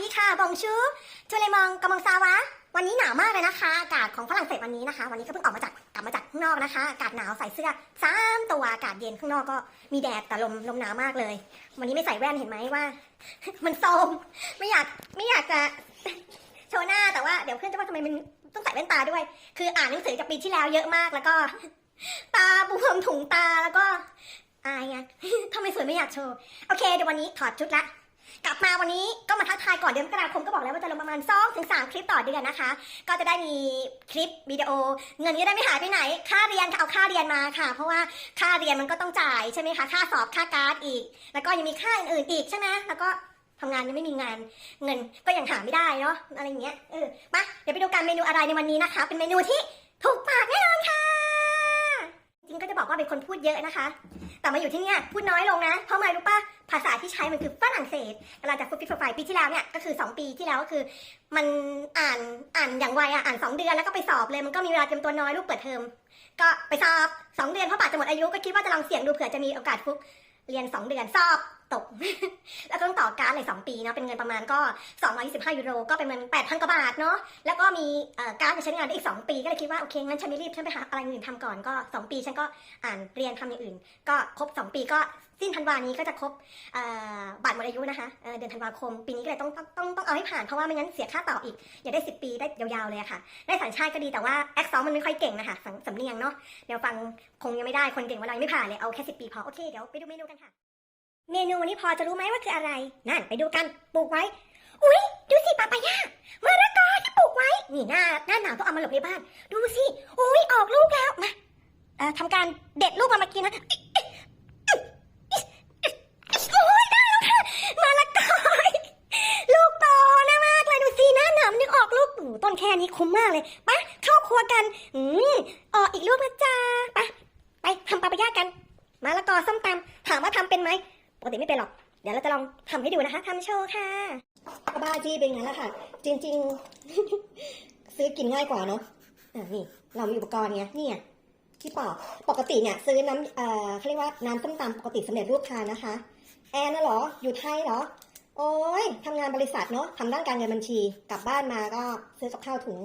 ดีค่ะบองชูจูเลมองกำมองซาวะ วันนี้หนาวมากเลยนะคะ อากาศของฝรั่งเศสวันนี้นะคะ วันนี้ก็เพิ่งออกมาจากกลับมาจากข้างนอกนะคะ อากาศหนาวใส่เสื้อสามตัวอากาศเย็นข้างนอกก็มีแดดแต่ลมลมหนาวมากเลย วันนี้ไม่ใส่แว่นเห็นไหมว่า มันโซมไม่อยากไม่อยากจะโชว์หน้าแต่ว่าเดี๋ยวเพื่อนจะว่าทำไมมันต้องใส่แว่นตาด้วย คืออ่านหนังสือจากปีที่แล้วเยอะมากแล้วก็ ตาบวมถุงตาแล้วก็อายไงทำไมสวยไม่อยากโชว์โอเคเดี๋ยววันนี้ถอดชุดละ กลับมาวันนี้ก็มาทักทายก่อนเดือนมกราคมก็บอกแล้วว่าจะลงประมาณ2ถึง3คลิปต่อเดือนนะคะ ก็จะได้มีคลิปวิดีโอ เงินก็ได้ไม่หายไปไหน ค่าเรียนค่ะเอาค่าเรียนมาค่ะ เพราะว่าค่าเรียนมันก็ต้องจ่ายใช่ไหมคะค่าสอบค่าการ์ดอีก แล้วก็ยังมีค่าอื่นๆอีกใช่ไหมแล้วก็ทำงานยังไม่มีงานเงินก็ยังหาไม่ได้เนาะอะไรเงี้ยเออมาเดี๋ยวไปดูกันเมนูอะไรในวันนี้นะคะ เป็นเมนูที่ถูกปากแน่นอนค่ะ จริงก็จะบอกว่าเป็นคนพูดเยอะนะคะ แต่มาอยู่ที่เนี่ยพูดน้อยลงนะ เพราะอะไรรู้ปะภาษาที่ใช้มันคือฝรั่งเศสเวลาจากฟุตฟิตไฟปีที่แล้วเนี่ยก็คือ 2 ปีที่แล้วก็คือ มันอ่านอ่านอย่างไวอะอ่าน 2 เดือนแล้วก็ไปสอบเลยมันก็มีเวลาเตรียมตัวน้อยลูกเปิดเทอมก็ไปสอบ 2 เดือนเพราะป่าจะหมดอายุก็คิดว่าจะลองเสี่ยงดูเผื่อจะมีโอกาสฟุกเรียน 2 เดือนสอบตก แล้วก็ต้องต่อการดเลย2ปีเนาะเป็นเงินประมาณก็ 225 ยูโร ก็เป็นเงิน8,000กว่าบาทเนาะแล้วก็มีการดใช้งานได้อีก 2 ปีก็เลยคิดว่าโอเคงั้นฉันไม่รีบฉันไปหาอะไรอื่นทำก่อนก็ 2 ปีฉันก็อ่านเรียนทำอย่างอื่น ก็ครบ 2 ปีก็สิ้นธันวานี้ก็จะครบบัตรหมดอายุนะคะเเดือนธันวาคม ปีนี้ก็เลยต้องต้องต้องต้องเอาให้ผ่านเพราะว่าไม่งั้นเสียค่าต่ออีก อย่าได้ 10 ปีได้ยาวๆเลยค่ะ ได้สัญชาติก็ดีแต่ว่าแอคซองมันไม่ค่อยเก่งนะคะสำเนียงเนาะเดี๋ยวฟังคงยังไม่ได้คนเก่งวันไหนไม่ผ่านเลยเอาแค่10 ปีพอโอเคเดี๋ยวไปดูเมนูกันค่ะ เมนูวันนี้พอจะรู้ไหมว่าคืออะไร นั่นไปดูกันปลูกไว้ อุ๊ยดูสิปาปายามะละกอที่ปลูกไว้ นี่หน้าหน้าหนาวต้องเอามาหลบในบ้าน ดูสิ อุ๊ยออกลูกแล้ว มาเอ่อทำการเด็ดลูกมามากินนะโอ้ยได้แล้วค่ะมะละกอลูกโตนะมากเลยดูสิหน้าหนาวนยังออกลูกต้นแค่นี้คุ้มมากเลยไปเข้าครัวกัน อืมออกอีกลูกนะจ๊ะไปไปทำปาปายากันมะละกอส้มตำถามว่าทำเป็นไหม กติไม่เป็นหรอก เดี๋ยวเราจะลองทำให้ดูนะคะทำโชว์ค่ะบ้าจี้เป็นงั้นแหละค่ะ จริง ๆ ซื้อกินง่ายกว่าเนาะอ่านี่ เรามีอุปกรณ์ไงนี่ไงที่ปอกปกติเนี่ยซื้อน้ำเอ่อเขาเรียกว่าน้ำส้มตำปกติสำเร็จรูปทานนะคะ แอนน่ะเหรอ อยู่ไทยเหรอ โอ้ยทำงานบริษัทเนาะทำด้านการเงินบัญชี กลับบ้านมาก็ซื้อกับข้าวถุง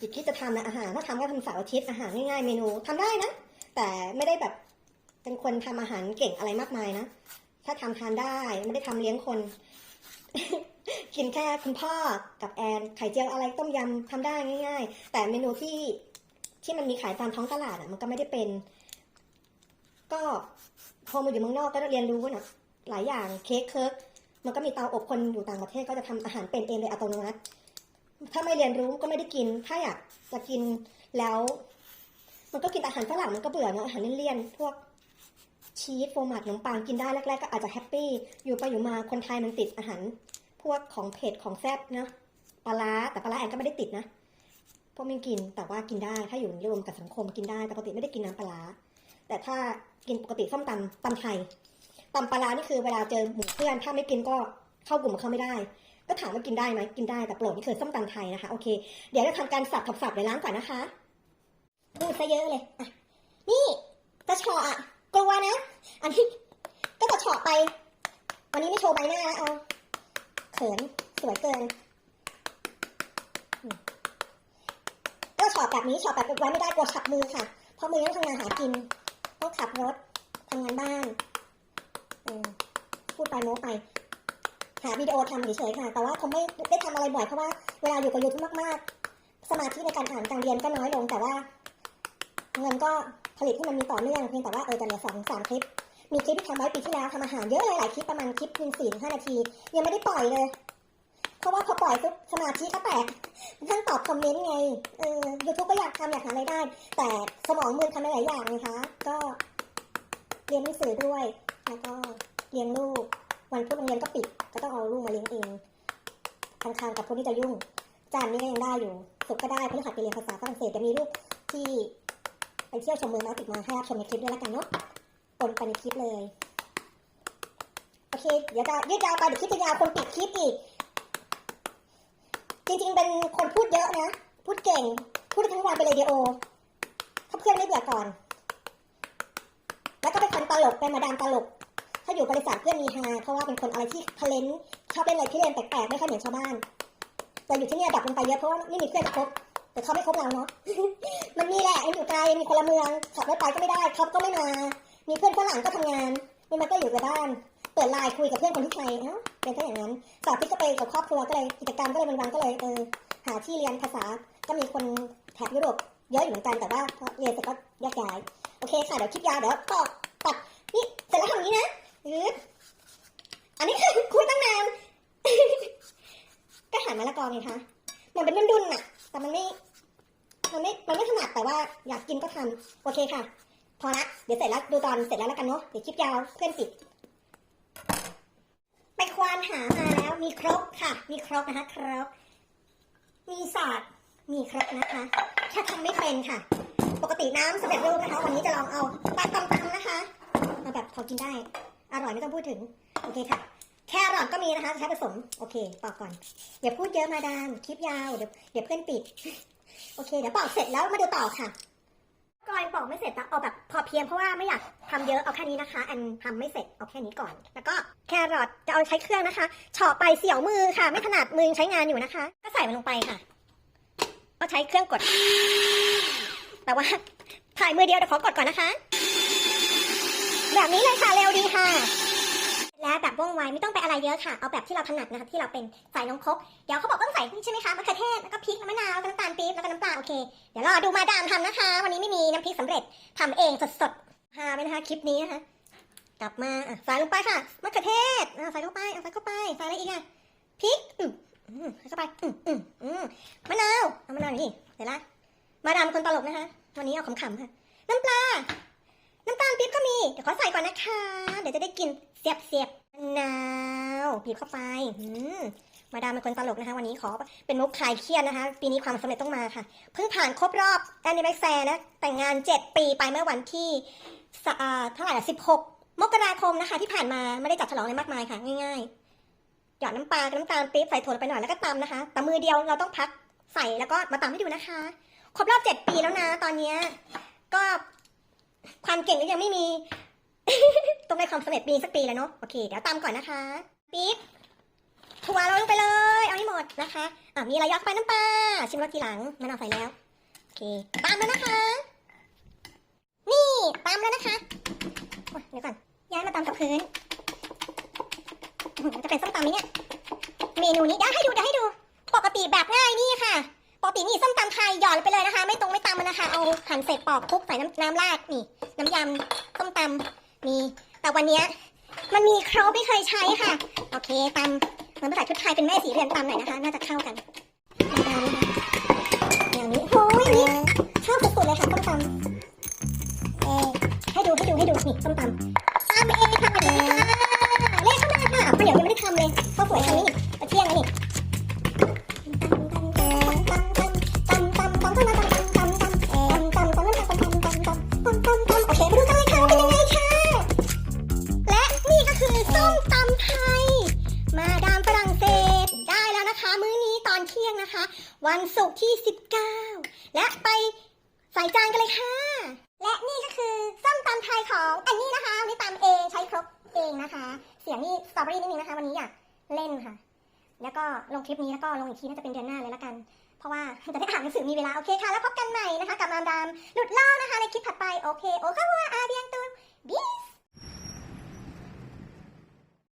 จิตคิดจะทำนะอาหารถ้าทำก็ทำเสาร์อาทิตย์อาหารง่ายๆเมนูทำได้นะ แต่ไม่ได้แบบเป็นคนทำอาหารเก่งอะไรมากมายนะ ถ้าทำทานได้ไม่ได้ทำเลี้ยงคน กินแค่คุณพ่อกับแอนไข่เจียวอะไรต้มยำทำได้ง่าย ๆ แต่เมนูที่ที่มันมีขายตามท้องตลาดอะ มันก็ไม่ได้เป็น ก็พอมาอยู่เมืองนอกก็เรียนรู้นะหลายอย่างเค้กเคิร์กมันก็มีเตาอบคนอยู่ต่างประเทศก็จะทำอาหารเป็นเองโดยอัตโนมัติถ้าไม่เรียนรู้ก็ไม่ได้กิน ถ้าอยากจะกินแล้ว มันก็กินอาหารฝรั่งมันก็เบื่อเนอะอาหารเลี่ยนๆพวก ชีสโฟร์มัดขนมปังกินได้แรกๆก็อาจจะแฮปปี้อยู่ไปอยู่มาคนไทยมันติดอาหาร พวกของเผ็ดของแซ่บนาะปลาร้าแต่ปลาร้าแอนก็ไม่ได้ติดนะพวกไม่กินแต่ว่ากินได้ถ้าอยู่รวมกับสังคมกินได้แต่ปกติไม่ได้กินน้ำปลาแต่ถ้ากินปกติส้มตำตำไทยตำปลาร้านี่คือเวลาเจอหมู่เพื่อน ถ้าไม่กินก็เข้ากลุ่มเขาไม่ได้ ก็ถามว่ากินได้ไหมกินได้แต่โปรดนี่คือส้มตำไทยนะคะโอเคเดี๋ยวจะทำการสับสับๆเลยล้างก่อนนะคะพูดซะเยอะเลยอะนี่ตะชออะ กลัวนะ อันนี้ก็จะเฉาะ ไป วันนี้ไม่โชว์ใบหน้าแล้วเอาเขินสวยเกินก็เฉาะแบบนี้เฉาะแบบไว้ไม่ได้กลัวฉับมือค่ะ เพราะมือต้องทำงานหากินต้องขับรถทำงานบ้านพูดไปโม้ไป หาวิดีโอทำเฉยๆค่ะ แต่ว่าคงไม่ได้ทำอะไรบ่อยเพราะว่าเวลาอยู่กับยูทูบมากๆ สมาธิในการอ่านการเรียนก็น้อยลงแต่ว่า เงินก็ผลิตให้มันมีต่อเนื่องเพียงแต่ว่าเออจะเหลือสองสามคลิป มีคลิปที่ทำไว้ปีที่แล้วทำอาหารเยอะเลยหลายคลิปประมาณคลิปหนึ่งสี่ถึงห้านาที ยังไม่ได้ปล่อยเลย เพราะว่าพอปล่อยปุ๊บสมาธิก็แตกทั้งตอบคอมเมนต์ไงเออยูทูบก็อยากทำอยากหารายได้ แต่สมองมือทำได้หลายอย่างนะคะ ก็เรียนหนังสือด้วย แล้วก็เลี้ยงลูก วันพุธโรงเรียนก็ปิด ก็ต้องเอาลูกมาเลี้ยงเองทางคางกับพวกนี้จะยุ่งจานนี้ก็ยังได้อยู่สุกก็ได้พฤหัสไปเรียนภาษาฝรั่งเศสจะมีลูกที่ไปเที่ยวชมเมืองนอติดมาให้รับชมในคลิปด้วยแล้วกันเนาะ ปนไปในคลิปเลย โอเค เดี๋ยวจะยืดยาวไปเดี๋ยวคลิปจะยาวคนปิดคลิปอีก จริง ๆ เป็นคนพูดเยอะนะ พูดเก่ง พูดทั้งวันไปเลยเดีโอถ้าเพื่อนไม่เบื่อก่อน แล้วก็เป็นคนตลกเป็นมาดามตลก ถ้าอยู่บริษัทเพื่อนมีฮาเพราะว่าเป็นคนอะไรที่ทะเลนชอบเล่นอะไรที่เรียนแปลกๆไม่ค่อยเหมือนชาวบ้าน แต่อยู่ที่เนี่ยดับลงไปเยอะเพราะว่าไม่มีเพื่อนจะคบแต่เขาไม่คบเราเนาะ มันมีแหละไอ้อยู่ไกลมีคนละเมืองขับรถไปก็ไม่ได้คบก็ไม่มา มีเพื่อนฝรั่งก็ทำงานนี่มันก็อยู่แต่บ้าน เปิดไลน์คุยกับเพื่อนคนที่ไทยเอ้าเป็นแค่อย่างนั้นสอบที่ก็ไปกับครอบครัวก็เลยกิจกรรมก็เลยวันๆก็เลยเออหาที่เรียนภาษา ก็มีคนแถบยุโรปเยอะอยู่เหมือนกันแต่ว่าเรียนเสร็จก็แยกย้ายโอเคค่ะเดี๋ยวคลิปยาวเดี๋ยวต่อตัดนี่เสร็จแล้วทำนี้นะอืดอันนี้คือคุยตั้งนานก็หั่นมะละกอไงคะมันเป็นดุนๆน่ะ แต่มันไม่มันไม่มันไม่ถนัดแต่ว่าอยากกินก็ทำโอเคค่ะ พอละเดี๋ยวเสร็จแล้วดูตอนเสร็จแล้วแล้วกันเนาะเดี๋ยวคลิปยาวเพื่อนปิดไปควานหามาแล้วมีครบค่ะ มีครบนะคะครบมีศาสตร์มีครบนะคะแค่ทำไม่เป็นค่ะ ปกติน้ำสำเร็จรูปนะคะ วันนี้จะลองเอาปลาตำตำนะคะมาแบบพอกินได้ อร่อยไม่ต้องพูดถึง โอเคค่ะ แครอทก็มีนะคะใช้ผสม โอเคปอกก่อนอย่าพูดเยอะมาดามคลิปยาวเดี๋ยวเดี๋ยวเพื่อนปิด โอเค เดี๋ยวปอกเสร็จแล้วมาดูต่อค่ะ ก่อนปอกไม่เสร็จอะเอาแบบพอเพียงเพราะว่าไม่อยากทำเยอะเอาแค่นี้นะคะ อันทำไม่เสร็จเอาแค่นี้ก่อน แล้วก็แครอทจะเอาใช้เครื่องนะคะเฉาะไปเสียวมือค่ะ ไม่ถนัดมือใช้งานอยู่นะคะ ก็ใส่มันลงไปค่ะก็ใช้เครื่องกด แต่ว่าถ่ายมือเดียวเดี๋ยวขอกดก่อนนะคะ แบบนี้เลยค่ะเร็วดีค่ะ ว่องไวไม่ต้องไปอะไรเยอะค่ะ เอาแบบที่เราถนัดนะคะที่เราเป็นใส่นมคกเดี๋ยวเขาบอกต้องใส่นี่ใช่ไหมคะมะเขือเทศแล้วก็พริกแล้วมะนาวแล้วก็น้ำตาลปี๊บแล้วก็น้ำปลาโอเคเดี๋ยวรอดูมาดามทำนะคะ วันนี้ไม่มีน้ำพริกสำเร็จทำเองสดๆพาไปนะคะคลิปนี้นะคะ กลับมาใส่ลงไปค่ะมะเขือเทศใส่เข้าไปอะใส่เข้าไปใส่อะไรอีกอะพริกอืมเข้าไปอืมอืมอืมมะนาวเอามะนาวหน่อยนี่เดี๋ยวละมาดามคนตลกนะคะ วันนี้เอาขำๆค่ะน้ำปลาน้ำตาลปี๊บก็มี เดี๋ยวขอใส่ก่อนนะคะ เดี๋ยวจะได้กินเสียบเสียบ นาวบีบเข้าไปอืมมาดามเป็นคนตลกนะคะ วันนี้ขอเป็นมุกคลายเครียดนะคะ ปีนี้ความสำเร็จต้องมาค่ะ เพิ่งผ่านครบรอบแอนนิเวอร์แซนะ แต่งงาน 7 ปีไปเมื่อวันที่เท่าไหร่ละ16มกราคมนะคะ ที่ผ่านมาไม่ได้จัดฉลองอะไรมากมายค่ะง่ายๆหยอดน้ำปลากับน้ำตาลปี๊บใส่ถั่วไปหน่อยแล้วก็ตำนะคะแต่มือเดียวเราต้องพักใส่แล้วก็มาตำให้ดูนะคะ ครบรอบ 7 ปีแล้วนะ ตอนนี้ก็ความเก่งก็ยังไม่มี ต้องได้ความสำเร็จปีสักปีแล้วเนาะโอเค เดี๋ยวตามก่อนนะคะปี๊บถั่วเราลงไปเลย เอาให้หมดนะคะอะมีอะไรยอกไปน้ำปลาชิมรสทีหลังมะนาวใส่แล้ว โอเค ตามแล้วนะคะ นี่ตามแล้วนะคะเดี๋ยวก่อนย้ายมาตามกับพื้นจะเป็นส้มตำไหมเนี่ยเมนูนี้เดี๋ยวให้ดูเดี๋ยวให้ดู ปกติแบบง่ายนี่ค่ะปกตินี่ส้มตำไทยหย่อนไปเลยนะคะ ไม่ตรงไม่ตำมันนะคะเอาหั่นเสร็จปอกคลุกใส่น้ำน้ำราดนี่ น้ำยำส้มตำ มี แต่วันนี้มันมีครบไม่เคยใช้ค่ะ โอเคตำมันภาษาชุดไทยเป็นแม่สีเรือนตำหน่อยนะคะ น่าจะเข้ากันอย่างนี้โอ้ยนี่ชอบสุดๆเลยค่ะต้มตำเอให้ดูให้ดูให้ดูนี่ต้มตำตำเองค่ะเล่เข้ามาค่ะเพราะเดี๋ยวยังไม่ได้ทำเลยข้าวสวยทำนี่ตะเที่ยงแล้วนี่ และไปใส่จานกันเลยค่ะ และนี่ก็คือส้มตำไทยของอันนี้นะคะอันนี่ตำเองใช้ครกเองนะคะ เสียงนี่สตรอเบอรี่นิดนึงนะคะ วันนี้อยากเล่นค่ะ แล้วก็ลงคลิปนี้แล้วก็ลงอีกทีน่าจะเป็นเดือนหน้าเลยละกัน เพราะว่าจะได้อ่านหนังสือมีเวลาโอเคค่ะ แล้วพบกันใหม่นะคะ กับมามดามหลุดล่อนะคะ ในคลิปถัดไปโอเคโอคาว่าอาเบียงตูนบิส